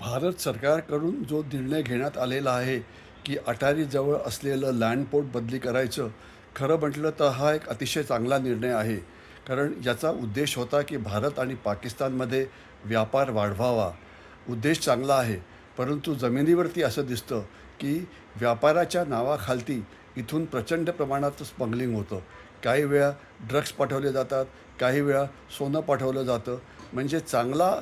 भारत सरकारकडून जो निर्णय घेण्यात आलेला आहे की अटारीजवळ असलेलं लँडपोर्ट बदली करायचं खरं म्हटलं तर हा एक अतिशय चांगला निर्णय आहे. कारण याचा उद्देश होता की भारत आणि पाकिस्तानमध्ये व्यापार वाढवावा. उद्देश चांगला आहे परंतु जमिनीवरती असं दिसतं की व्यापाराच्या नावाखालती इथून प्रचंड प्रमाणात स्मगलिंग होतं. काही वेळा ड्रग्स पाठवले जातात काही वेळा सोनं पाठवलं जातं. म्हणजे चांगला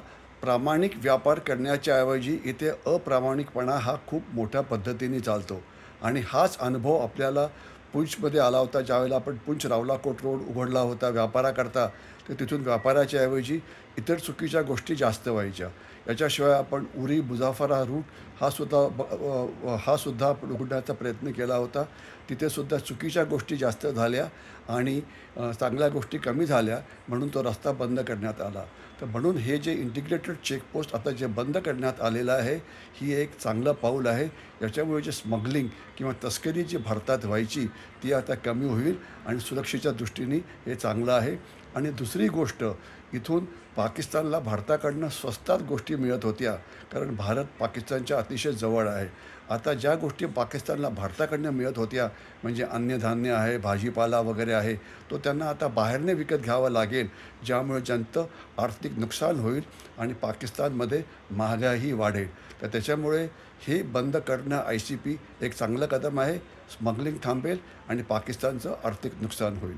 प्रामाणिक व्यापार करण्याच्या ऐवजी इथे अप्रामाणिकपणा हा खूप मोठ्या पद्धतीने चालतो. आणि हाच अनुभव आपल्याला पुंछमध्ये आला होता ज्यावेळेला आपण पुंछ रावलाकोट रोड उघडला होता व्यापाराकरता तर तिथून व्यापाराच्या ऐवजी इतर चुकीच्या गोष्टी जास्त व्हायच्या. याच्याशिवाय आपण उरी मुझाफरा रूट हा सुद्धा ब- हा सुद्धा आपण उघडण्याचा प्रयत्न केला होता. तिथे सुद्धा चुकीच्या गोष्टी जास्त झाल्या आणि चांगल्या गोष्टी कमी झाल्या म्हणून तो रस्ता बंद करण्यात आला. तर म्हणून हे जे इंटिग्रेटेड चेकपोस्ट आता जे बंद करण्यात आलेलं आहे ही एक चांगलं पाऊल आहे. याच्यामुळे जे स्मगलिंग किंवा तस्करी जी भारतात व्हायची ती आता कमी होईल आणि सुरक्षेच्या दृष्टीने हे चांगलं आहे. आणि दुसरी गोष्ट इथून पाकिस्तानला भारताकडनं स्वस्तात गोष्टी मिळत होत्या कारण भारत पाकिस्तानच्या अतिशय जवळ आहे. आता ज्या गोष्टी पाकिस्तानला भारताकडनं मिळत होत्या म्हणजे अन्नधान्य आहे भाजीपाला वगैरे आहे तो त्यांना आता बाहेरने विकत घ्यावा लागेल ज्यामुळे ज्यांचं आर्थिक नुकसान होईल आणि पाकिस्तानमध्ये महागाई वाढेल. तर त्याच्यामुळे हे बंद करणं आय सी पी एक चांगलं कदम आहे स्मगलिंग थांबेल आणि पाकिस्तानचं आर्थिक नुकसान होईल.